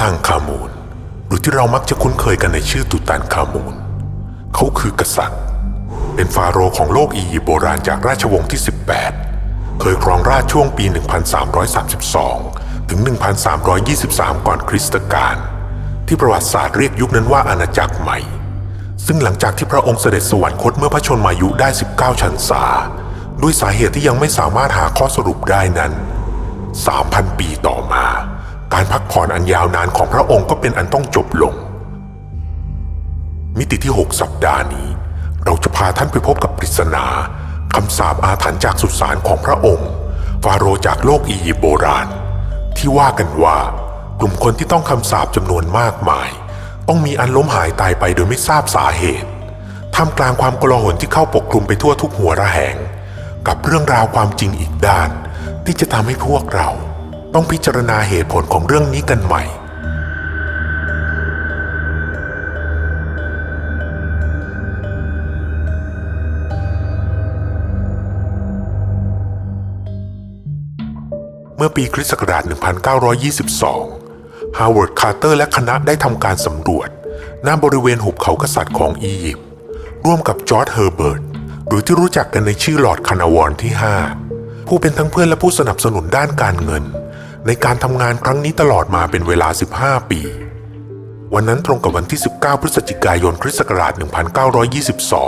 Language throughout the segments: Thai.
ตังคามูนหรือที่เรามักจะคุ้นเคยกันในชื่อตุตันคามูนเขาคือกษัตริย์ เป็นฟาโรห์ของโลกอียิปต์โบราณจากราชวงศ์ที่ 18 เคยครองราชช่วงปี 1332 ถึง 1323 ก่อนคริสตกาลที่ประวัติศาสตร์เรียกยุคนั้นว่าอาณาจักรใหม่ ซึ่งหลังจากที่พระองค์เสด็จสวรรคตเมื่อพระชนมายุได้ 19 ชันษา ด้วยสาเหตุที่ยังไม่สามารถหาข้อสรุปได้นั้น 3,000 ปีต่อมา การพักผ่อนอันยาวนานของพระองค์ก็เป็นอันต้องจบลง มิติที่ 6 สัปดาห์นี้ เราจะพาท่านไปพบกับปริศนาคำสาปอาถรรพ์จากสุสานของพระองค์ ฟาโรห์จากโลกอียิปต์โบราณ ที่ว่ากันว่ากลุ่มคนที่ต้องคำสาปจำนวนมากมาย ต้องมีอันล้มหายตายไปโดยไม่ทราบสาเหตุท่ามกลางความกลาหลที่เข้าปกคลุมไปทั่วทุกหัวระแหง กับเรื่องราวความจริงอีกด้าน ที่จะทำให้พวกเรา ต้องพิจารณาเหตุผลของเรื่องนี้กันใหม่ เมื่อปีคริสต์ศักราช 1922 ฮาวเวิร์ด คาร์เตอร์และคณะได้ทำการสำรวจณบริเวณหุบเขากษัตริย์ของอียิปต์ร่วมกับจอร์จเฮอร์เบิร์ตหรือที่รู้จักกันในชื่อลอร์ดคานาวอนที่ 5 ผู้เป็นทั้งเพื่อนและผู้สนับสนุนด้านการเงิน ในการทำงานครั้งนี้ตลอดมาเป็นเวลา 15 ปี วันนั้นตรงกับวันที่ 19 พฤศจิกายนคริสต์ศักราช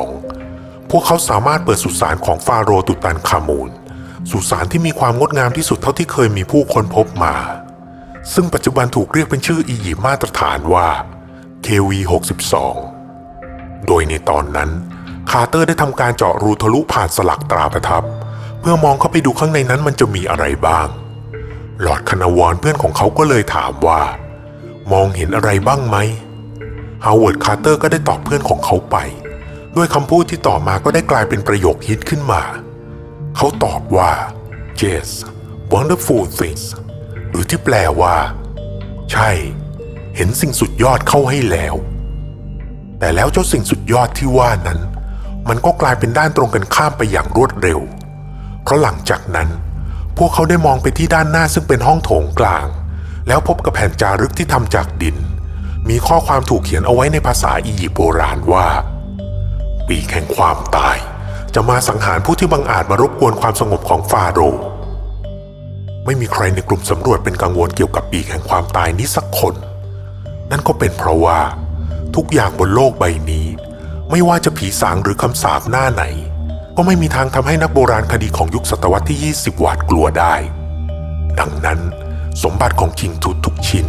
1922 พวกเขาสามารถเปิดสุสานของฟาโรห์ตุตันคามูน สุสานที่มีความงดงามที่สุดเท่าที่เคยมีผู้คนพบมา ซึ่งปัจจุบันถูกเรียกเป็นชื่ออียิปต์มาตรฐานว่า KV 62 โดยในตอนนั้น คาร์เตอร์ได้ทำการเจาะรูทะลุผ่านสลักตราประทับ เพื่อมองเข้าไปดูข้างในนั้นมันจะมีอะไรบ้าง หลอดคานาวอนเพื่อนของเขาก็เลยถามว่า มองเห็นอะไรบ้างไหมฮาวเวิร์ดคาร์เตอร์ก็ได้ตอบเพื่อนของเขาไป ด้วยคำพูดที่ต่อมาก็ได้กลายเป็นประโยคฮิตขึ้นมา เขาตอบว่า yes wonderful things หรือที่แปลว่า ใช่ เห็นสิ่งสุดยอดเข้าให้แล้ว แต่แล้วเจ้าสิ่งสุดยอดที่ว่านั้น มันก็กลายเป็นด้านตรงกันข้ามไปอย่างรวดเร็ว เพราะหลังจากนั้น พวกเขาได้มองไปที่ด้านหน้าซึ่งเป็นห้องโถงกลาง แล้วพบกับแผ่นจารึกที่ทำจากดิน มีข้อความถูกเขียนเอาไว้ในภาษาอียิปต์โบราณว่า ปีแห่งความตาย จะมาสังหารผู้ที่บังอาจมารบกวนความสงบของฟาโรห์ไม่มีใครในกลุ่มสำรวจเป็นกังวลเกี่ยวกับปีแห่งความตายนี้สักคน นั่นก็เป็นเพราะว่า ทุกอย่างบนโลกใบนี้ ไม่ว่าจะผีสางหรือคำสาปหน้าไหน ก็ไม่มีทางทำให้นักโบราณคดีของยุคศตวรรษที่ 20 หวาดกลัวได้ ดังนั้น สมบัติของคิงทูตทุกชิ้น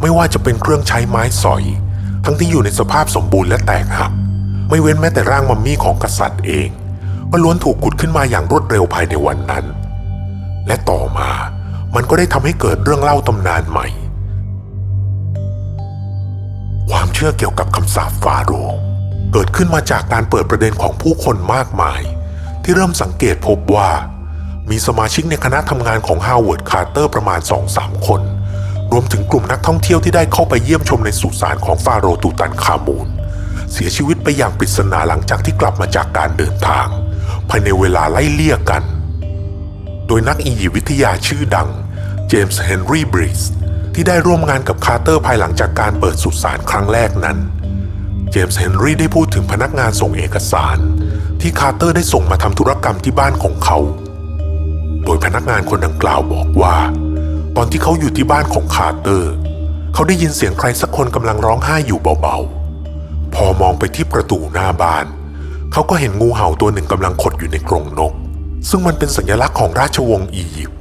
ไม่ว่าจะเป็นเครื่องใช้ไม้สอย ทั้งที่อยู่ในสภาพสมบูรณ์และแตกหัก ไม่เว้นแม้แต่ร่างมัมมี่ของกษัตริย์เองก็ล้วนถูกขุดขึ้นมาอย่างรวดเร็วภายในวันนั้น และต่อมามันก็ได้ทำให้เกิดเรื่องเล่าตำนานใหม่ ความเชื่อเกี่ยวกับคำสาปฟาโรห์ เกิดขึ้นมาจากการเปิดประเด็นของผู้คนมากมาย ที่เริ่มสังเกตพบว่า มีสมาชิกในคณะทำงานของฮาวเวิร์ดคาร์เตอร์ประมาณ 2-3 คน รวมถึงกลุ่มนักท่องเที่ยวที่ได้เข้าไปเยี่ยมชมในสุสานของฟาโรตูตันคามูนเสียชีวิตไปอย่างปริศนาหลังจากที่กลับมาจากการเดินทาง ภายในเวลาไล่เลี่ยกัน โดยนักอียิปต์วิทยาชื่อดัง เจมส์เฮนรี่บริสที่ได้ร่วมงานกับคาร์เตอร์ภายหลังจากการเปิดสุสานครั้งแรกนั้น จมส์เฮนรี่ได้พูดถึงพนักงานส่งเอกสาร ที่คาร์เตอร์ได้ส่งมาทำธุรกรรมที่บ้านของเขา โดยพนักงานคนดังกล่าวบอกว่า ตอนที่เขาอยู่ที่บ้านของคาร์เตอร์ เขาได้ยินเสียงใครสักคนกำลังร้องไห้อยู่เบาๆ พอมองไปที่ประตูหน้าบ้าน เขาก็เห็นงูเห่าตัวหนึ่งกำลังขดอยู่ในกรงนก ซึ่งมันเป็นสัญลักษณ์ของราชวงศ์อียิปต์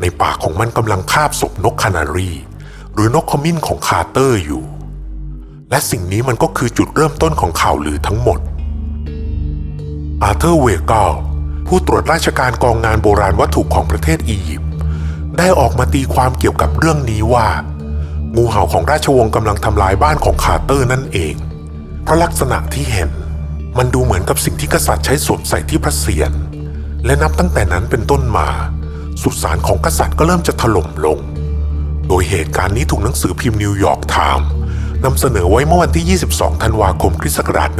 ในปากของมันกำลังคาบศพนกคานารีหรือนกขมิ้นของคาร์เตอร์อยู่ และสิ่งนี้มันก็คือจุดเริ่มต้นของข่าวลือทั้งหมด อาเธอร์เวกาลผู้ตรวจราชการกองงานโบราณวัตถุของประเทศอียิปต์ได้ออกมาตีความเกี่ยวกับเรื่องนี้ว่า งูเห่าของราชวงศ์กำลังทำลายบ้านของคาร์เตอร์นั่นเอง เพราะลักษณะที่เห็น มันดูเหมือนกับสิ่งที่กษัตริย์ใช้สวมใส่ที่พระเศียรและนับตั้งแต่นั้นเป็นต้นมา สุสานของกษัตริย์ก็เริ่มจะถล่มลง โดยเหตุการณ์นี้ถูกหนังสือพิมพ์นิวยอร์กไทม์ นำเสนอไว้เมื่อวันที่ 22 ธันวาคมคริสต์ศักราช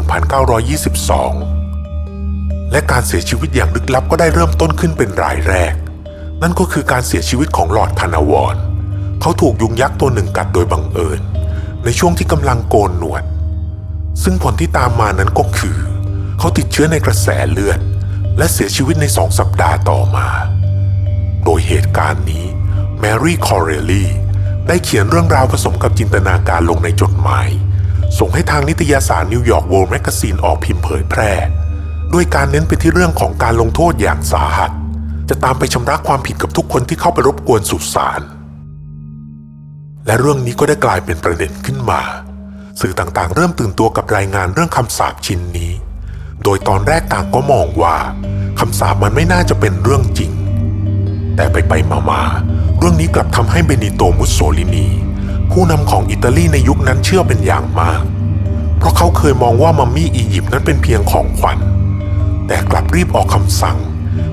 1922 และการเสียชีวิตอย่างลึกลับก็ได้เริ่มต้นขึ้นเป็นรายแรก นั่นก็คือการเสียชีวิตของหลอดคานาวอนเขาถูกยุงยักษ์ตัวหนึ่งกัดโดยบังเอิญ ในช่วงที่กำลังโกนหนวด ซึ่งผลที่ตามมานั้นก็คือ เขาติดเชื้อในกระแสเลือด และเสียชีวิตในสองสัปดาห์ต่อมา โดยเหตุการณ์นี้แมรี่คอร์เรลลี่ ได้เขียนเรื่องราวผสมกับจินตนาการลงในจดหมาย ส่งให้ทางนิตยสารนิวยอร์ก World Magazine ออกพิมพ์เผยแพร่ ด้วยการเน้นไปที่เรื่องของการลงโทษอย่างสาหัส จะตามไปชำระความผิดกับทุกคนที่เข้าไปรบกวนสุสานและเรื่องนี้ก็ได้กลายเป็นประเด็นขึ้นมา สื่อต่างๆ เริ่มตื่นตัวกับรายงานเรื่องคำสาปชิ้นนี้ โดยตอนแรกต่างก็มองว่าคำสาปมันไม่น่าจะเป็นเรื่องจริง แต่ไปไปมามา เรื่องนี้กลับทำให้เบนิโตมุสโซลินี ผู้นำของอิตาลีในยุคนั้นเชื่อเป็นอย่างมาก เพราะเขาเคยมองว่ามัมมี่อียิปต์นั้นเป็นเพียงของขวัญ แต่กลับรีบออกคำสั่ง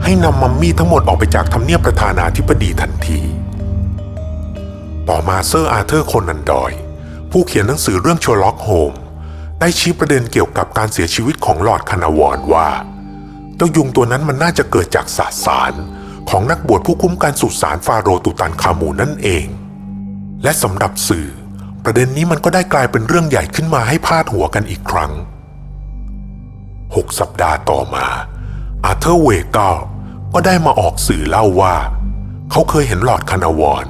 ให้นำมัมมี่ทั้งหมดออกไปจากทำเนียบประธานาธิบดีทันที ต่อมาเซอร์อาร์เธอร์โคนันดอย ผู้เขียนหนังสือเรื่องช e ล็อกโฮมได้ชี้ประเด็นเกี่ยวกับการเสียชีวิตของหลอดคานาวอนว่า เจ้ายุงตัวนั้นมันน่าจะเกิดจากสสาร ของนักบวชผู้คุ้มกันสุสานฟาโรตุตันคามูนั่นเอง และสำหรับสื่อ ประเด็นนี้มันก็ได้กลายเป็นเรื่องใหญ่ขึ้นมาให้พาดหัวกันอีกครั้งหกสัปดาห์ต่อมา อาเธอร์เวกาก็ได้มาออกสื่อเล่าว่า เขาเคยเห็นหลอดคานาวอน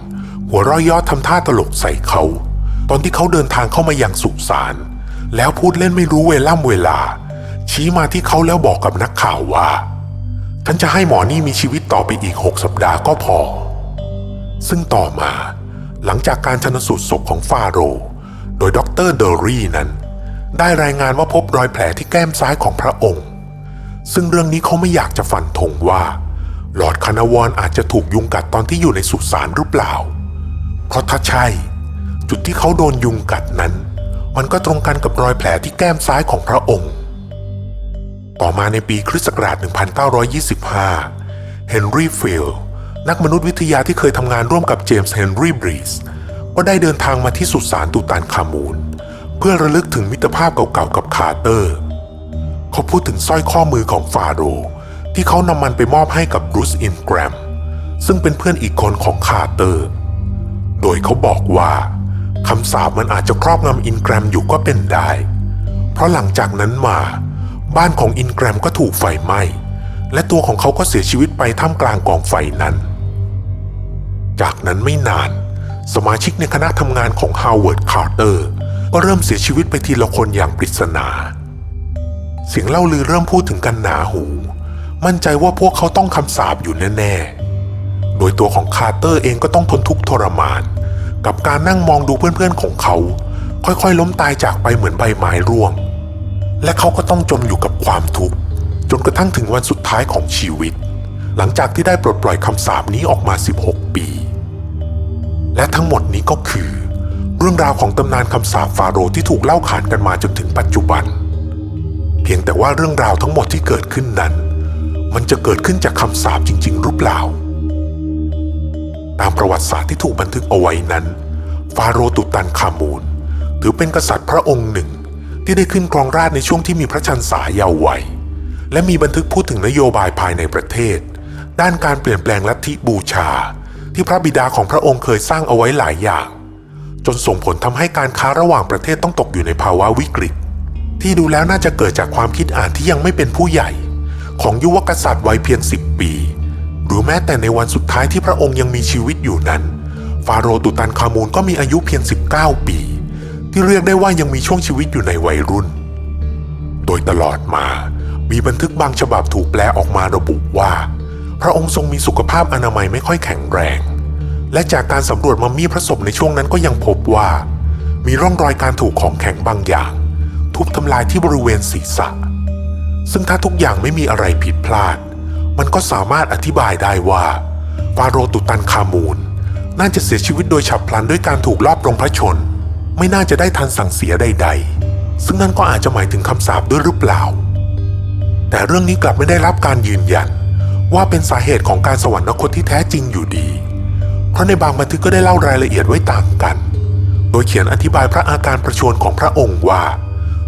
หัวร้อยยอดทำท่าตลกใส่เขา ตอนที่เขาเดินทางเข้ามายังสุสานแล้วพูดเล่นไม่รู้เวล่ำเวลา ชี้มาที่เขาแล้วบอกกับนักข่าวว่า ฉันจะให้หมอนี่มีชีวิตต่อไปอีกหกสัปดาห์ก็พอ ซึ่งต่อมาหลังจากการชนสูตรศพของฟาโรห์โดยด็อกเตอร์เดอรี่นั้น ได้รายงานว่าพบรอยแผลที่แก้มซ้ายของพระองค์ ซึ่งเรื่องนี้เขาไม่อยากจะฟันธงว่า หลอดคานาวอนอาจจะถูกยุงกัดตอนที่อยู่ในสุสานหรือเปล่า เพราะถ้าใช่ จุดที่เขาโดนยุงกัดนั้น มันก็ตรงกันกับรอยแผลที่แก้มซ้ายของพระองค์ ต่อมาในปีคริสต์ศักราช 1925 เฮนรี่ฟิลด์นักมนุษยวิทยาที่เคยทำงานร่วมกับเจมส์เฮนรี่บรีสก็ได้เดินทางมาที่สุสานตูตานคามูนเพื่อระลึกถึงมิตรภาพเก่าๆกับคาร์เตอร์ เขาพูดถึงสร้อยข้อมือของฟาโรห์ที่เขานำมันไปมอบให้กับบรูซอินแกรม ซึ่งเป็นเพื่อนอีกคนของคาร์เตอร์ โดยเขาบอกว่าคำสาปมันอาจจะครอบงำอินแกรมอยู่ก็เป็นได้ เพราะหลังจากนั้นมา บ้านของอินแกรมก็ถูกไฟไหม้ และตัวของเขาก็เสียชีวิตไปท่ามกลางกองไฟนั้น จากนั้นไม่นาน สมาชิกในคณะทำงานของฮาวเวิร์ดคาร์เตอร์ก็เริ่มเสียชีวิตไปทีละคนอย่างปริศนา เสียงเล่าลือเริ่มพูดถึงกันหนาหู มั่นใจว่าพวกเขาต้องคำสาปอยู่แน่ๆ โดยตัวของคาร์เตอร์เองก็ต้องทนทุกข์ทรมาน กับการนั่งมองดูเพื่อนๆของเขา ค่อยๆล้มตายจากไปเหมือนใบไม้ร่วง และเขาก็ต้องจมอยู่กับความทุกข์จนกระทั่งถึงวันสุดท้ายของชีวิต หลังจากที่ได้ปลดปล่อยคำสาปนี้ออกมา 16 ปี และทั้งหมดนี้ก็คือ เรื่องราวของตำนานคำสาปฟาโรห์ที่ถูกเล่าขานกันมาจนถึงปัจจุบัน เพียงแต่ว่าเรื่องราวทั้งหมดที่เกิดขึ้นนั้น มันจะเกิดขึ้นจากคำสาปจริง ๆ หรือเปล่า ตามประวัติศาสตร์ที่ถูกบันทึกเอาไว้นั้น ฟาโรห์ตุตันคามูนถือเป็นกษัตริย์พระองค์หนึ่ง ที่ได้ขึ้นครองราชในช่วงที่มีพระชันษาเยาว์วัย และมีบันทึกพูดถึงนโยบายภายในประเทศ ด้านการเปลี่ยนแปลงลัทธิบูชา ที่พระบิดาของพระองค์เคยสร้างเอาไว้หลายอย่าง จนส่งผลทำให้การค้าระหว่างประเทศต้องตกอยู่ในภาวะวิกฤต ที่ดูแล้วน่าจะเกิดจากความคิดอ่านที่ยังไม่เป็นผู้ใหญ่ ของยุวกษัตริย์วัยเพียงสิบปี หรือแม้แต่ในวันสุดท้ายที่พระองค์ยังมีชีวิตอยู่นั้น ฟาโรห์ตุตันคามูนก็มีอายุเพียง 19 ปี ที่เรียกได้ว่ายังมีช่วงชีวิตอยู่ในวัยรุ่น โดยตลอดมามีบันทึกบางฉบับถูกแปลออกมาระบุว่า พระองค์ทรงมีสุขภาพอนามัยไม่ค่อยแข็งแรง และจากการสำรวจมัมมี่พระศพในช่วงนั้นก็ยังพบว่า มีร่องรอยการถูกของแข็งบางอย่าง ทุบทำลายที่บริเวณศีรษะ ซึ่งถ้าทุกอย่างไม่มีอะไรผิดพลาด มันก็สามารถอธิบายได้ว่าฟาโรห์ตุตันคามูนน่าจะเสียชีวิตโดยฉับพลันด้วยการถูกลอบลงพระชน ไม่น่าจะได้ทันสั่งเสียใด ๆ ซึ่งนั่นก็อาจจะหมายถึงคำสาปด้วยหรือเปล่า แต่เรื่องนี้กลับไม่ได้รับการยืนยัน ว่าเป็นสาเหตุของการสวรรคตที่แท้จริงอยู่ดี เพราะในบางบันทึกก็ได้เล่ารายละเอียดไว้ต่างกัน โดยเขียนอธิบายพระอาการประชวรของพระองค์ว่า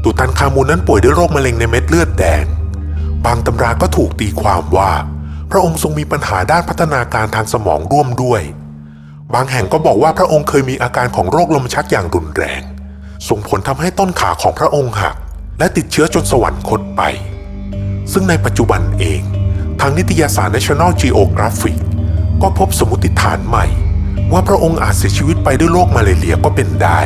ตุตันคามูนนั้นป่วยด้วยโรคมะเร็งในเม็ดเลือดแดง บางตำราก็ถูกตีความว่า พระองค์ทรงมีปัญหาด้านพัฒนาการทางสมองร่วมด้วย บางแห่งก็บอกว่าพระองค์เคยมีอาการของโรคลมชักอย่างรุนแรง ส่งผลทำให้ต้นขาของพระองค์หัก และติดเชื้อจนสวรรคตไป ซึ่งในปัจจุบันเอง ทางนิตยสาร National Geographic ก็พบสมมติฐานใหม่ ว่าพระองค์อาจเสียชีวิตไปด้วยโรคมาเลเรียก็เป็นได้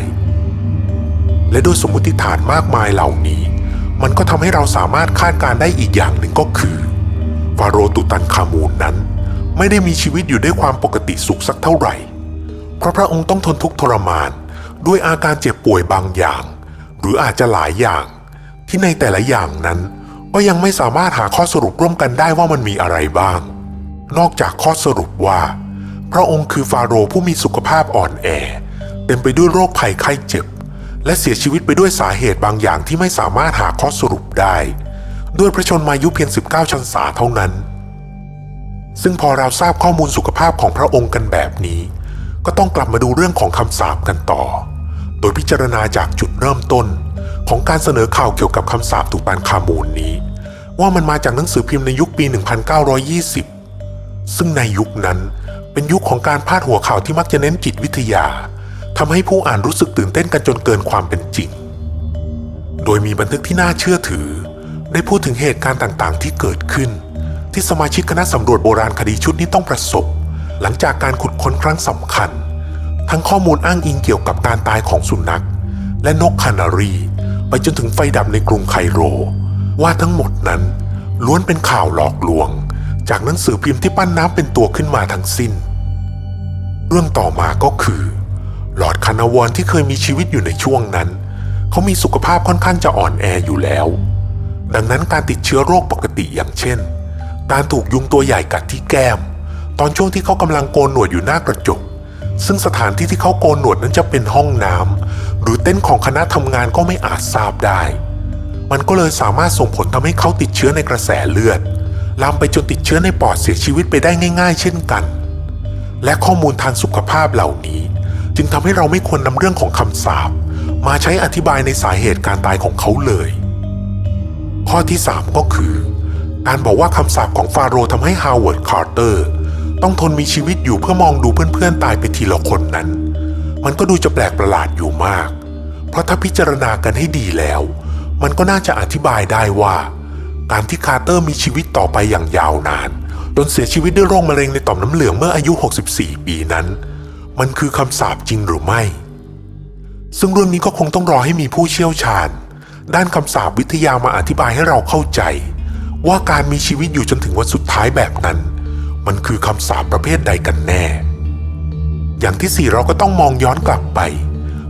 และด้วยสมมติฐานมากมายเหล่านี้ มันก็ทำให้เราสามารถคาดการได้อีกอย่างหนึ่งก็คือฟาโรห์ตุตันคามูนนั้น ไม่ได้มีชีวิตอยู่ด้วยความปกติสุขสักเท่าไหร่ เพราะพระองค์ต้องทนทุกข์ทรมาน ด้วยอาการเจ็บป่วยบางอย่าง หรืออาจจะหลายอย่าง ที่ในแต่ละอย่างนั้น ก็ยังไม่สามารถหาข้อสรุปร่วมกันได้ว่ามันมีอะไรบ้าง นอกจากข้อสรุปว่า พระองค์คือฟาโรห์ผู้มีสุขภาพอ่อนแอ เต็มไปด้วยโรคภัยไข้เจ็บ และเสียชีวิตไปด้วยสาเหตุบางอย่างที่ไม่สามารถหาข้อสรุปได้ ด้วยพระชนมายุเพียง 19 ชันษาเท่านั้นซึ่งพอเราทราบข้อมูลสุขภาพของพระองค์กันแบบนี้ ก็ต้องกลับมาดูเรื่องของคำสาปกันต่อ โดยพิจารณาจากจุดเริ่มต้น ของการเสนอข่าวเกี่ยวกับคำสาปตุตันคามูนนี้ ว่ามันมาจากหนังสือพิมพ์ในยุคปี 1920 ซึ่งในยุคนั้นเป็นยุคของการพาดหัวข่าวที่มักจะเน้นจิตวิทยาทำให้ผู้อ่านรู้สึกตื่นเต้นกันจนเกินความเป็นจริง โดยมีบันทึกที่น่าเชื่อถือ ได้พูดถึงเหตุการณ์ต่างๆ ที่เกิดขึ้น ที่สมาชิกคณะสำรวจโบราณคดีชุดนี้ต้องประสบ หลังจากการขุดค้นครั้งสำคัญ ทั้งข้อมูลอ้างอิงเกี่ยวกับการตายของสุนัข และนกคานารี ไปจนถึงไฟดับในกรุงไคโร ว่าทั้งหมดนั้น ล้วนเป็นข่าวหลอกลวง จากหนังสือพิมพ์ที่ปั้นน้ำเป็นตัวขึ้นมาทั้งสิ้น เรื่องต่อมาก็คือ หลอดคานาวอนที่เคยมีชีวิตอยู่ในช่วงนั้น เขามีสุขภาพค่อนข้างจะอ่อนแออยู่แล้ว ดังนั้นการติดเชื้อโรคปกติอย่างเช่นการถูกยุงตัวใหญ่กัดที่แก้ม ตอนช่วงที่เขากำลังโกนหนวดอยู่หน้ากระจก ซึ่งสถานที่ที่เขาโกนหนวดนั้นจะเป็นห้องน้ำหรือเต็นของคณะทำงานก็ไม่อาจทราบได้ มันก็เลยสามารถส่งผลทำให้เขาติดเชื้อในกระแสเลือดลามไปจนติดเชื้อในปอดเสียชีวิตไปได้ง่าย ๆ เช่นกัน และข้อมูลทางสุขภาพเหล่านี้ จึงทำให้เราไม่ควรนำเรื่องของคำสาปมาใช้อธิบายในสาเหตุการตายของเขาเลย ข้อที่ 3 ก็คือ การบอกว่าคำสาปของฟาโรห์ทำให้ฮาวเวิร์ดคาร์เตอร์ ต้องทนมีชีวิตอยู่เพื่อมองดูเพื่อนๆตายไปทีละคนนั้น มันก็ดูจะแปลกประหลาดอยู่มาก เพราะถ้าพิจารณากันให้ดีแล้ว มันก็น่าจะอธิบายได้ว่า การที่คาร์เตอร์มีชีวิตต่อไปอย่างยาวนานจนเสียชีวิตด้วยโรคมะเร็งในต่อมน้ำเหลืองเมื่ออายุ 64 ปีนั้น มันคือคำสาปจริงหรือไม่ ซึ่งเรื่องนี้ก็คงต้องรอให้มีผู้เชี่ยวชาญ ด้านคำสาปวิทยามาอธิบายให้เราเข้าใจ ว่าการมีชีวิตอยู่จนถึงวันสุดท้ายแบบนั้น มันคือคำสาปประเภทใดกันแน่ อย่างที่สี่เราก็ต้องมองย้อนกลับไป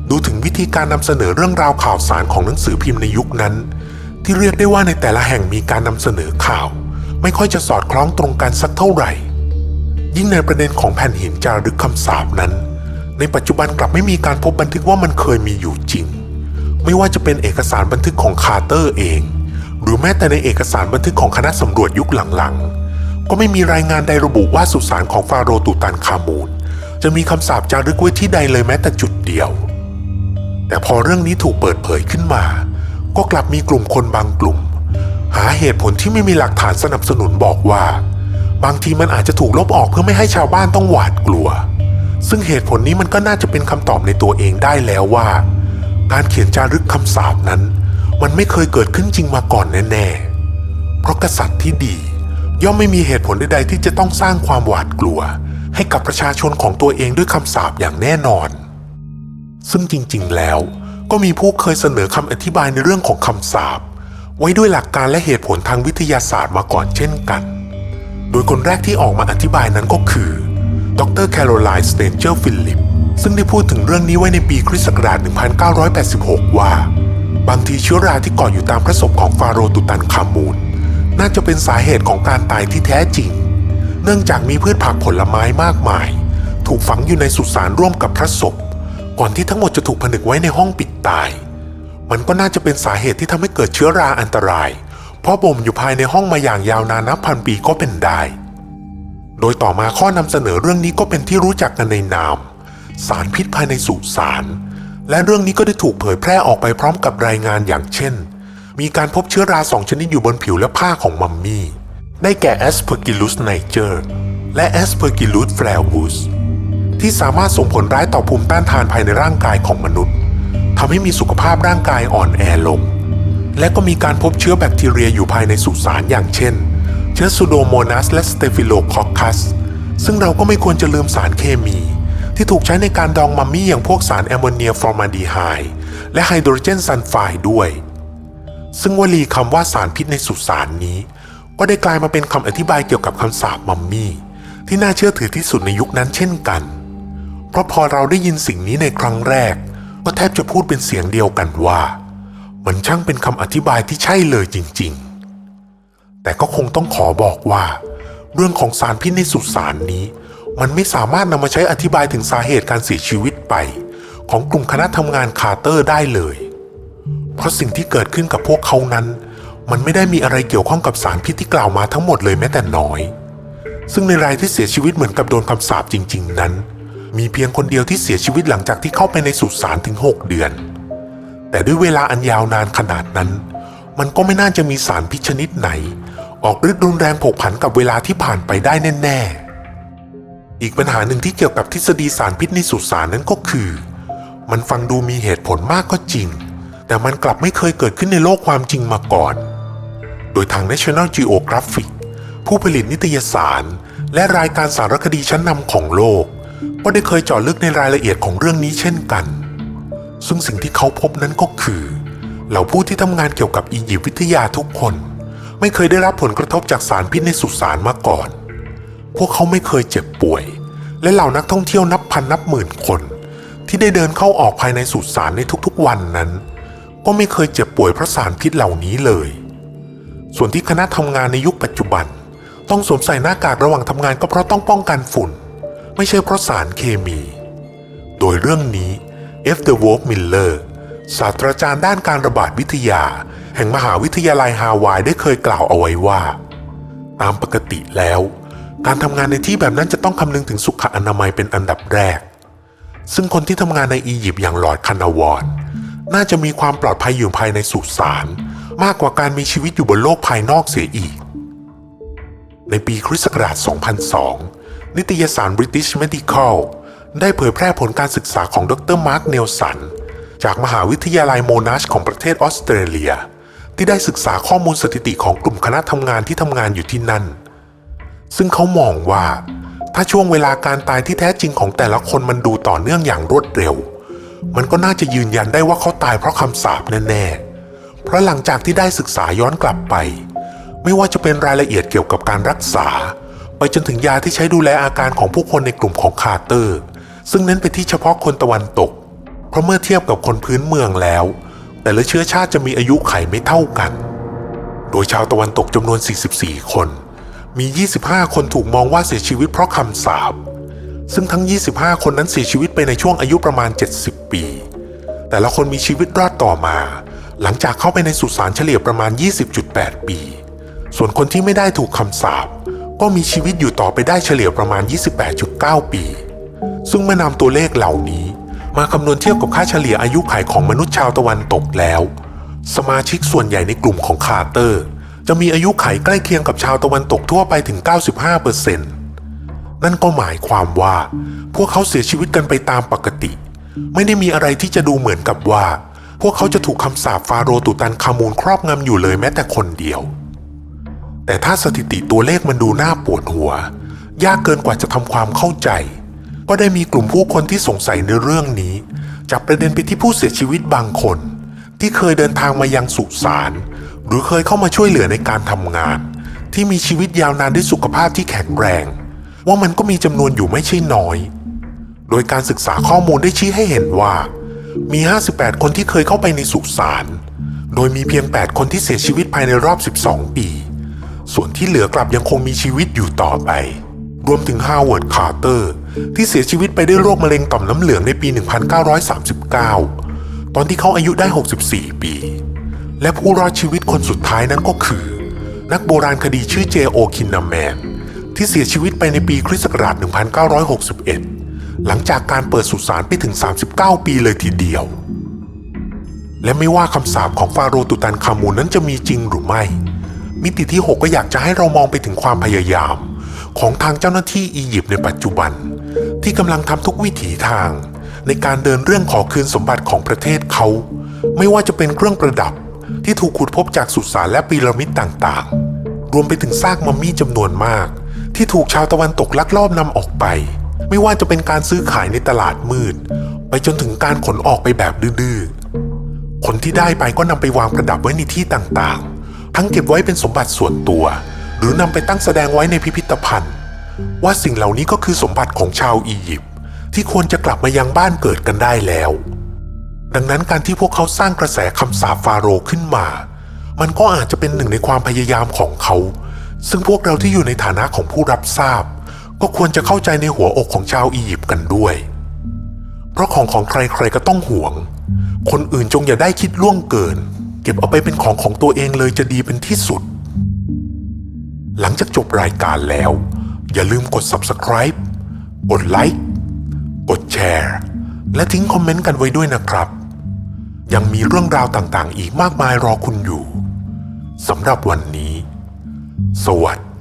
ดูถึงวิธีการนำเสนอเรื่องราวข่าวสารของหนังสือพิมพ์ในยุคนั้น ที่เรียกได้ว่าในแต่ละแห่งมีการนำเสนอข่าว ไม่ค่อยจะสอดคล้องตรงกันสักเท่าไหร่ ยิ่งในประเด็นของแผ่นหินจารึกคำสาปนั้น ในปัจจุบันกลับไม่มีการพบบันทึกว่ามันเคยมีอยู่จริง ไม่ว่าจะเป็นเอกสารบันทึกของคาร์เตอร์เอง หรือแม้แต่ในเอกสารบันทึกของคณะสำรวจยุคหลังๆ ก็ไม่มีรายงานใดระบุว่าสุสานของฟาโรห์ตูตันคามูนจะมีคำสาปจารึกไว้ที่ใดเลยแม้แต่จุดเดียว แต่พอเรื่องนี้ถูกเปิดเผยขึ้นมา ก็กลับมีกลุ่มคนบางกลุ่ม หาเหตุผลที่ไม่มีหลักฐานสนับสนุนบอกว่า บางทีมันอาจจะถูกลบออกเพื่อไม่ให้ชาวบ้านต้องหวาดกลัว ซึ่งเหตุผลนี้มันก็น่าจะเป็นคำตอบในตัวเองได้แล้วว่า การเขียนจารึกคำสาปนั้น มันไม่เคยเกิดขึ้นจริงมาก่อนแน่ๆเพราะกษัตริย์ที่ดี ย่อมไม่มีเหตุผลใดๆที่จะต้องสร้างความหวาดกลัว ให้กับประชาชนของตัวเองด้วยคำสาปอย่างแน่นอน ซึ่งจริงๆแล้ว ก็มีผู้เคยเสนอคำอธิบายในเรื่องของคำสาปไว้ด้วยหลักการและเหตุผลทางวิทยาศาสตร์มาก่อนเช่นกัน โดยคนแรกที่ออกมาอธิบายนั้นก็คือ ดรแคโรไลน์สเตนเจอร์ฟิลลิป ซึ่งได้พูดถึงเรื่องนี้ไว้ในปีคริสต์ศักราช 1986 ว่า บางทีเชื้อราที่เกาะอยู่ตามพระศพของฟาโรห์ตุตันคามูน น่าจะเป็นสาเหตุของการตายที่แท้จริง เนื่องจากมีพืชผักผลไม้มากมาย ถูกฝังอยู่ในสุสานร่วมกับพระศพ ก่อนที่ทั้งหมดจะถูกผนึกไว้ในห้องปิดตาย มันก็น่าจะเป็นสาเหตุที่ทำให้เกิดเชื้อราอันตราย เพราะบ่มอยู่ภายในห้องมาอย่างยาวนานนับพันปีก็เป็นได้ โดยต่อมาข้อนำเสนอเรื่องนี้ก็เป็นที่รู้จักกันในนาม สารพิษภายในสุสานและเรื่องนี้ก็ได้ถูกเผยแพร่ออกไปพร้อมกับรายงานอย่างเช่น มีการพบเชื้อราสองชนิดอยู่บนผิวและผ้าของมัมมี่ ได้แก่ Aspergillus niger และ Aspergillus flavus ที่สามารถส่งผลร้ายต่อภูมิต้านทานภายในร่างกายของมนุษย์ทำให้มีสุขภาพร่างกายอ่อนแอลง และก็มีการพบเชื้อแบคทีเรียอยู่ภายในสุสานอย่างเช่น เชื้อซูโดโมนัสและสเตฟิโลคอคัส ซึ่งเราก็ไม่ควรจะลืมสารเคมี ที่ถูกใช้ในการดองมัมมี่อย่างพวกสารแอมโมเนียฟอร์มาดีไฮด์และไฮโดรเจนซัลไฟด์ด้วย ซึ่งวลีคำว่าสารพิษในสุสานนี้ ก็ได้กลายมาเป็นคำอธิบายเกี่ยวกับคำสาปมัมมี่ ที่น่าเชื่อถือที่สุดในยุคนั้นเช่นกัน เพราะพอเราได้ยินสิ่งนี้ในครั้งแรก ก็แทบจะพูดเป็นเสียงเดียวกันว่า มันช่างเป็นคำอธิบายที่ใช่เลยจริง ๆ แต่ก็คงต้องขอบอกว่า เรื่องของสารพิษในสุสานนี้ มันไม่สามารถนำมาใช้อธิบายถึงสาเหตุการเสียชีวิตไป ของกลุ่มคณะทำงานคาร์เตอร์ได้เลย เพราะสิ่งที่เกิดขึ้นกับพวกเขานั้น มันไม่ได้มีอะไรเกี่ยวข้องกับสารพิษที่กล่าวมาทั้งหมดเลยแม้แต่น้อย ซึ่งในรายที่เสียชีวิตเหมือนกับโดนคำสาปจริง ๆ นั้น มีเพียงคนเดียวที่เสียชีวิตหลังจากที่เข้าไปในสุสานถึง 6 เดือน แต่ด้วยเวลาอันยาวนานขนาดนั้น มันก็ไม่น่าจะมีสารพิษชนิดไหน ออกฤทธิ์รุนแรงผกผันกับเวลาที่ผ่านไปได้แน่ๆอีกปัญหาหนึ่งที่เกี่ยวกับทฤษฎีสารพิษในสุสานนั้นก็คือ มันฟังดูมีเหตุผลมากก็จริง แต่มันกลับไม่เคยเกิดขึ้นในโลกความจริงมาก่อน โดยทาง National Geographic ผู้ผลิตนิตยสาร และรายการสารคดีชั้นนำของโลก ก็ได้เคยเจาะลึกในรายละเอียดของเรื่องนี้เช่นกัน ซึ่งสิ่งที่เขาพบนั้นก็คือเหล่าผู้ที่ทำงานเกี่ยวกับอียิปต์วิทยาทุกคน ไม่เคยได้รับผลกระทบจากสารพิษในสุสานมาก่อน พวกเขาไม่เคยเจ็บป่วย และเหล่านักท่องเที่ยวนับพันนับหมื่นคน ที่ได้เดินเข้าออกภายในสุสานในทุกๆวันนั้น ก็ไม่เคยเจ็บป่วยเพราะสารพิษเหล่านี้เลย ส่วนที่คณะทำงานในยุคปัจจุบัน ต้องสวมใส่หน้ากากระหว่างทำงานก็เพราะต้องป้องกันฝุ่น ไม่ใช่เพราะสารเคมี โดยเรื่องนี้ F. The Wolf Miller ศาสตราจารย์ด้านการระบาดวิทยา แห่งมหาวิทยาลัยฮาวายได้เคยกล่าวเอาไว้ว่า ตามปกติแล้ว การทำงานในที่แบบนั้นจะต้องคำนึงถึงสุขอนามัยเป็นอันดับแรก ซึ่งคนที่ทำงานในอียิปต์อย่างหลอดคานาวอน น่าจะมีความปลอดภัยอยู่ภายในสุสานมากกว่าการมีชีวิตอยู่บนโลกภายนอกเสียอีก ในปีคริสต์ศักราช 2002 นิตยสาร British Medical ได้เผยแพร่ผลการศึกษาของดรมาร์คเนลสัน จากมหาวิทยาลัยโมนาชของประเทศออสเตรเลีย ที่ได้ศึกษาข้อมูลสถิติของกลุ่มคณะทำงานที่ทำงานอยู่ที่นั่น ซึ่งเขามองว่า ถ้าช่วงเวลาการตายที่แท้จริงของแต่ละคนมันดูต่อเนื่องอย่างรวดเร็ว มันก็น่าจะยืนยันได้ว่าเขาตายเพราะคำสาปแน่ๆ เพราะหลังจากที่ได้ศึกษาย้อนกลับไป ไม่ว่าจะเป็นรายละเอียดเกี่ยวกับการรักษา ไปจนถึงยาที่ใช้ดูแลอาการของผู้คนในกลุ่มของคาร์เตอร์ ซึ่งเน้นไปที่เฉพาะคนตะวันตก เพราะเมื่อเทียบกับคนพื้นเมืองแล้ว แต่ละเชื้อชาติจะมีอายุไขไม่เท่ากัน โดยชาวตะวันตกจำนวน 44 คน มี 25 คนถูกมองว่าเสียชีวิตเพราะคำสาป ซึ่งทั้ง 25 คนนั้นเสียชีวิตไปในช่วงอายุประมาณ 70 ปี แต่ละคนมีชีวิตรอดต่อมา หลังจากเข้าไปในสุสานเฉลี่ยประมาณ 20.8 ปี ส่วนคนที่ไม่ได้ถูกคำสาปก็มีชีวิตอยู่ต่อไปได้เฉลี่ยประมาณ 28.9 ปี ซึ่งเมื่อนำตัวเลขเหล่านี้ มาคำนวณเทียบกับค่าเฉลี่ยอายุขัยของมนุษย์ชาวตะวันตกแล้ว สมาชิกส่วนใหญ่ในกลุ่มของคาร์เตอร์ จะมีอายุขัยใกล้เคียงกับชาวตะวันตกทั่วไปถึง 95%นั่ นั่นก็หมายความว่า พวกเขาเสียชีวิตกันไปตามปกติ ไม่ได้มีอะไรที่จะดูเหมือนกับว่า พวกเขาจะถูกคำสาปฟาโรตุตันคามูลครอบงำอยู่เลยแม้แต่คนเดียว แต่ถ้าสถิติตัวเลขมันดูน่าปวดหัว ยากเกินกว่าจะทำความเข้าใจ ก็ได้มีกลุ่มผู้คนที่สงสัยในเรื่องนี้จับประเด็นไปที่ผู้เสียชีวิตบางคน ที่เคยเดินทางมายังสุสานหรือเคยเข้ามาช่วยเหลือในการทำงาน ที่มีชีวิตยาวนานด้วยสุขภาพที่แข็งแรง ว่ามันก็มีจำนวนอยู่ไม่ใช่น้อย โดยการศึกษาข้อมูลได้ชี้ให้เห็นว่า มี 58 คนที่เคยเข้าไปในสุสานโดยมีเพียง 8 คนที่เสียชีวิตภายในรอบ 12 ปี ส่วนที่เหลือกลับยังคงมีชีวิตอยู่ต่อไป รวมถึงฮาวเวิร์ด คาร์เตอร์ ที่เสียชีวิตไปด้วยโรคมะเร็งต่อมน้ำเหลืองในปี 1939 ตอนที่เขาอายุได้ 64 ปี และผู้รอดชีวิตคนสุดท้ายนั้นก็คือ นักโบราณคดีชื่อเจโอคินนาแมน ที่เสียชีวิตไปในปีคริสต์ศักราช 1961 หลังจากการเปิดสุสานไปถึง 39 ปีเลยทีเดียว และไม่ว่าคำสาปของฟาโรห์ตุตันคามูนนั้นจะมีจริงหรือไม่ มิติที่ 6 ก็อยากจะให้เรามองไปถึงความพยายาม ของทางเจ้าหน้าที่อียิปต์ในปัจจุบัน ที่กำลังทำทุกวิถีทาง ในการเดินเรื่องขอคืนสมบัติของประเทศเขา ไม่ว่าจะเป็นเครื่องประดับที่ถูกขุดพบจากสุสานและพีระมิดต่างๆ รวมไปถึงซากมัมมี่จำนวนมาก ที่ถูกชาวตะวันตกลักลอบนำออกไป ไม่ว่าจะเป็นการซื้อขายในตลาดมืด ไปจนถึงการขนออกไปแบบดื้อๆ คนที่ได้ไปก็นำไปวางประดับไว้ในที่ต่างๆ ทั้งเก็บไว้เป็นสมบัติส่วนตัว หรือนำไปตั้งแสดงไว้ในพิพิธภัณฑ์ ว่าสิ่งเหล่านี้ก็คือสมบัติของชาวอียิปต์ที่ควรจะกลับมายังบ้านเกิดกันได้แล้ว ดังนั้นการที่พวกเขาสร้างกระแสคำสาปฟาโรห์ขึ้นมา มันก็อาจจะเป็นหนึ่งในความพยายามของเขา ซึ่งพวกเราที่อยู่ในฐานะของผู้รับทราบ ก็ควรจะเข้าใจในหัวอกของชาวอียิปต์กันด้วย เพราะของของใครๆก็ต้องห่วง คนอื่นจงอย่าได้คิดล่วงเกิน เก็บเอาไปเป็นของของตัวเองเลยจะดีเป็นที่สุด หลังจากจบรายการแล้ว อย่าลืมกด subscribe กดไลค์กดแชร์ และทิ้งคอมเมนต์กันไว้ด้วยนะครับ ยังมีเรื่องราวต่างๆ อีกมากมายรอคุณอยู่สำหรับวันนี้ สวัสดี